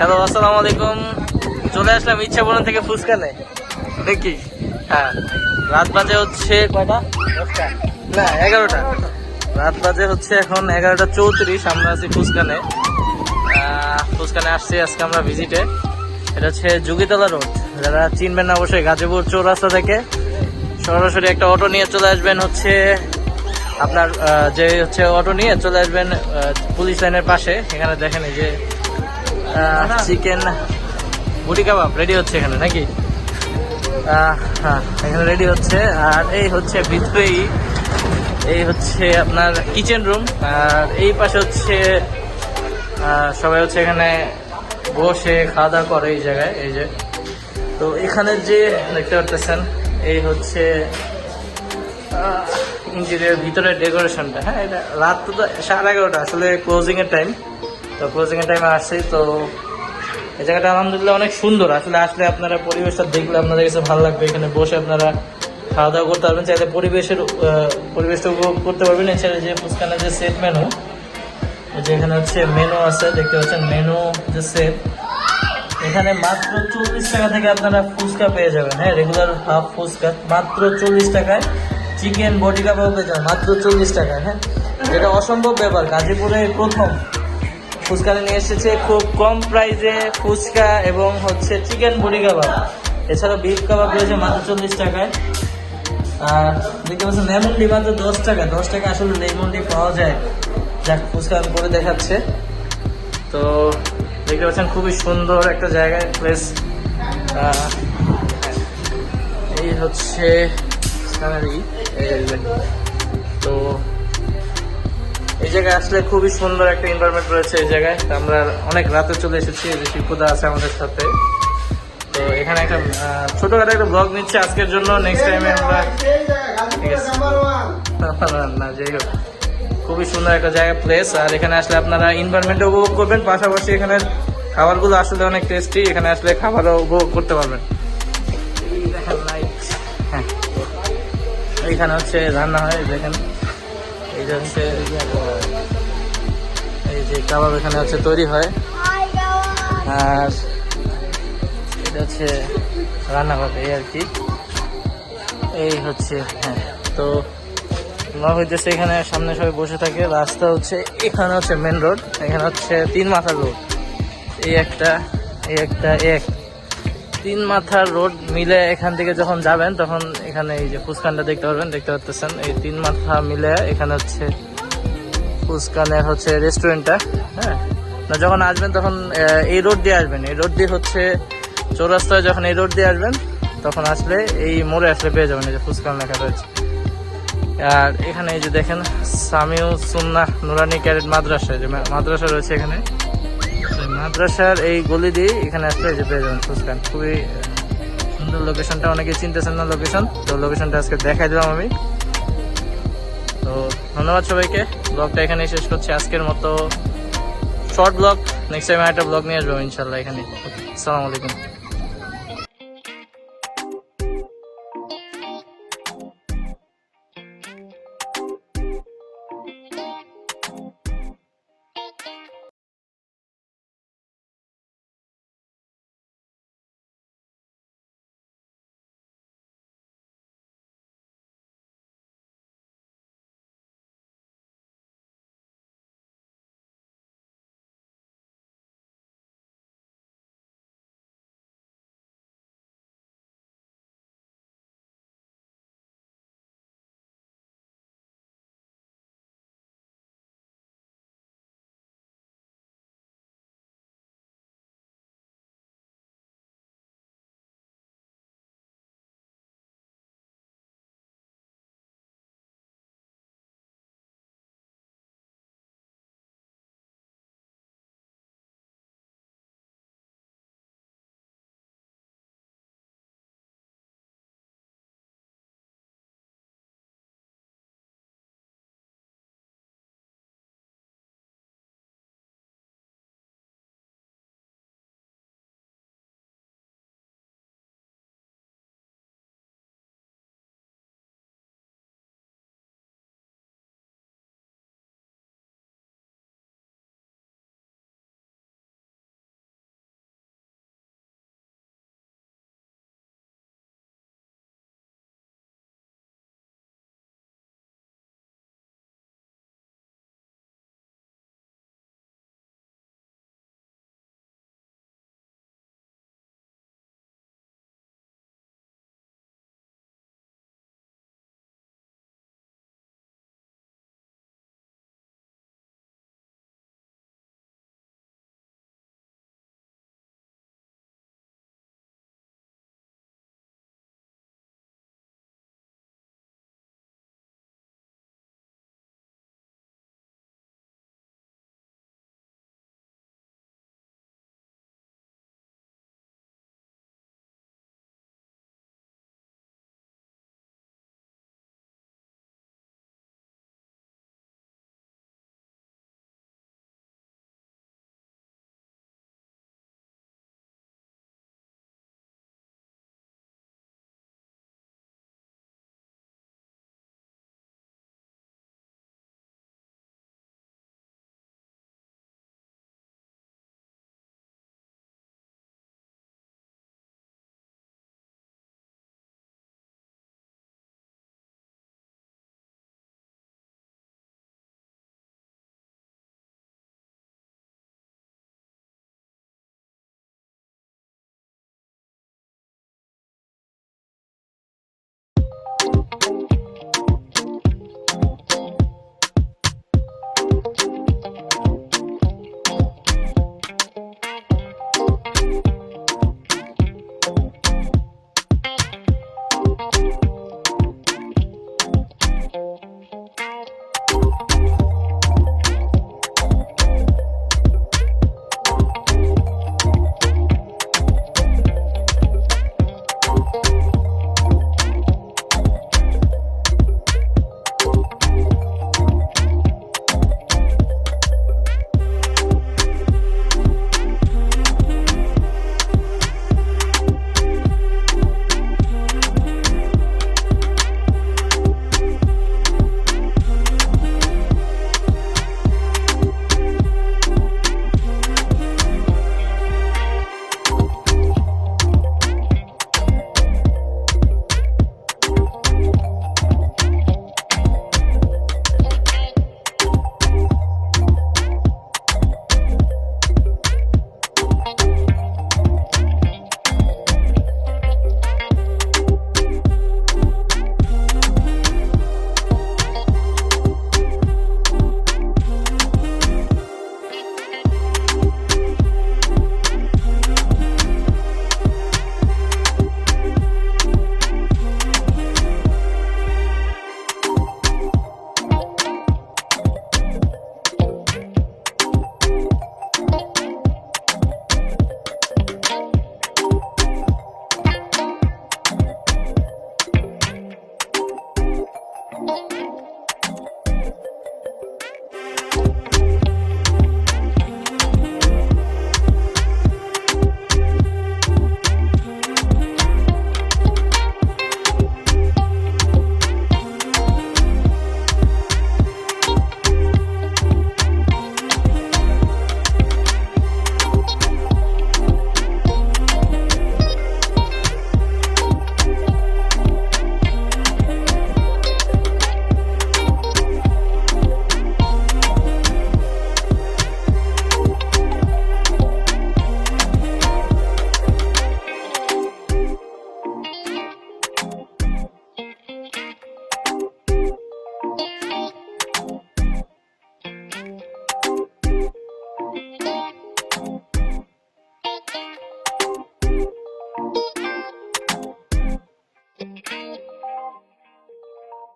আলাইকুম। চলে আসলাম ইচ্ছা বলুন থেকে ফুচকানে দেখি হ্যাঁ। রাত বাজে হচ্ছে কয়টা? না, এগারোটা। রাত বাজে হচ্ছে এখন এগারোটা চৌত্রিশ, আমরা আছি ফুচকানে ফুচকানে আসছি আজকে আমরা ভিজিটে। এটা হচ্ছে যুগিতলা রোড। যারা চিনবেন না অবশ্যই, গাজীপুর চৌরাস্তা থেকে। সরাসরি একটা অটো নিয়ে চলে আসবেন হচ্ছে আপনার যে হচ্ছে অটো নিয়ে চলে আসবেন পুলিশ লাইনের পাশে। এখানে দেখেন এই যে চিকেন বুটি কাবাব রেডি হচ্ছে এখানে নাকি? হ্যাঁ এখানে রেডি হচ্ছে। আর এই হচ্ছে ভিতরেই এই হচ্ছে আপনার কিচেন রুম আর এই পাশে হচ্ছে সবাই হচ্ছে এখানে বসে খাওয়া দাওয়া করে এই জায়গায় এই যে। তো এখানে যে দেখতে পারতেছেন এই হচ্ছে ইন্টেরিয়ার ভিতরে ডেকোরেশনটা হ্যাঁ এটা রাত তো সাড়ে এগারোটা আসলে ক্লোজিং এর টাইম তো ক্লোজিং এর টাইমে আসছি, তো এই জায়গাটা আলহামদুলিল্লাহ অনেক সুন্দর। আসলে আসলে আপনারা পরিবেশটা দেখলে আপনাদের কাছে ভালো লাগবে। এখানে বসে আপনারা খাওয়া দাওয়া করতে পারবেন। চাইলে পরিবেশের পরিবেশটা উপভোগ করতে পারবেন। এছাড়া যে ফুচকানের যে সেট মেনু যে এখানে হচ্ছে মেনু আছে, দেখতে পাচ্ছেন মেনু যে সেট এখানে মাত্র চল্লিশ টাকা থেকে আপনারা ফুচকা পেয়ে যাবেন। হ্যাঁ রেগুলার হাফ ফুচকা। মাত্র চল্লিশ টাকায় চিকেন বডি কাবাব পেয়ে যাবেন মাত্র চল্লিশ টাকায় হ্যাঁ। যেটা অসম্ভব ব্যাপার। গাজীপুরে প্রথম। ফুচকা নিয়ে এসেছে খুব কম প্রাইসে ফুচকা এবং হচ্ছে চিকেন বডি কাবাব। এছাড়া বিফ কাবাব রয়েছে মাত্র চল্লিশ টাকায়। আর দেখতে পাচ্ছেন লেমন ডি মাত্র দশ টাকা। দশ টাকা আসলে লেমন ডি পাওয়া যায়। যাক, ফুচকা করে দেখাচ্ছে। তো দেখতে পাচ্ছেন, খুবই সুন্দর একটা জায়গায় প্লেস এই হচ্ছে তো এই জায়গায় আসলে খুবই সুন্দর একটা এনভায়রনমেন্ট রয়েছে এই জায়গায়। আমরা অনেক রাতে চলে এসেছি এই যে আছে আমাদের সাথে। তো এখানে একটা ছোটখাটো একটা ব্লগ নিচ্ছে আজকের জন্য নেক্সট টাইমে আমরা ঠিক আছে। না, যাই হোক। খুবই সুন্দর একটা জায়গা প্লেস আর এখানে আসলে আপনারা এনভায়রনমেন্ট উপভোগ করবেন পাশাপাশি এখানে খাবারগুলো আসলে অনেক টেস্টি এখানে আসলে খাবারও উপভোগ করতে পারবেন। হ্যাঁ। এইখানে হচ্ছে রান্না হয় দেখেন। এই হচ্ছে কাবাব এখানে হচ্ছে তৈরি হয়। আর এটা হচ্ছে রান্না হবে এই আর কি। এই হচ্ছে হ্যাঁ তো মনে হইতেছে এখানে সামনে সবাই বসে থাকে। রাস্তা হচ্ছে এখানে হচ্ছে মেন রোড এখানে হচ্ছে তিন মাথার রোড এই একটা এই একটা এক। তিন মাথার রোড মিলে এখান থেকে যখন যাবেন তখন এখানে এই যে ফুসকানটা দেখতে পারবেন দেখতে পাচ্ছেন এই তিন মাথা মিলে এখানে হচ্ছে ফুসকানের হচ্ছে রেস্টুরেন্টটা হ্যাঁ? না, যখন আসবেন তখন এই রোড দিয়ে আসবেন। এই রোড দিয়ে হচ্ছে চৌরাস্তায় যখন এই রোড দিয়ে আসবেন, তখন আসলে এই মোড়ে আসলে পেয়ে যাবেন এই যে ফুসকান লেখা রয়েছে। আর এখানে এই যে দেখেন, সামিউ সুন্না নুরানি ক্যারেট মাদ্রাসা যে মাদ্রাসা রয়েছে এখানে। মাদ্রাসার এই গলি দিয়ে এখানে আসলে যে পেয়ে যাবেন ফুসকান খুবই সুন্দর লোকেশনটা অনেকে চিনতেছেন না লোকেশন তো লোকেশনটা আজকে দেখাই দিলাম আমি। তো ধন্যবাদ সবাইকে। ব্লগটা এখানে শেষ করছি। আজকের মতো শর্ট ব্লগ নেক্সট টাইম একটা ব্লগ নিয়ে আসব ইনশাল্লাহ এখানে। আসসালামু আলাইকুম।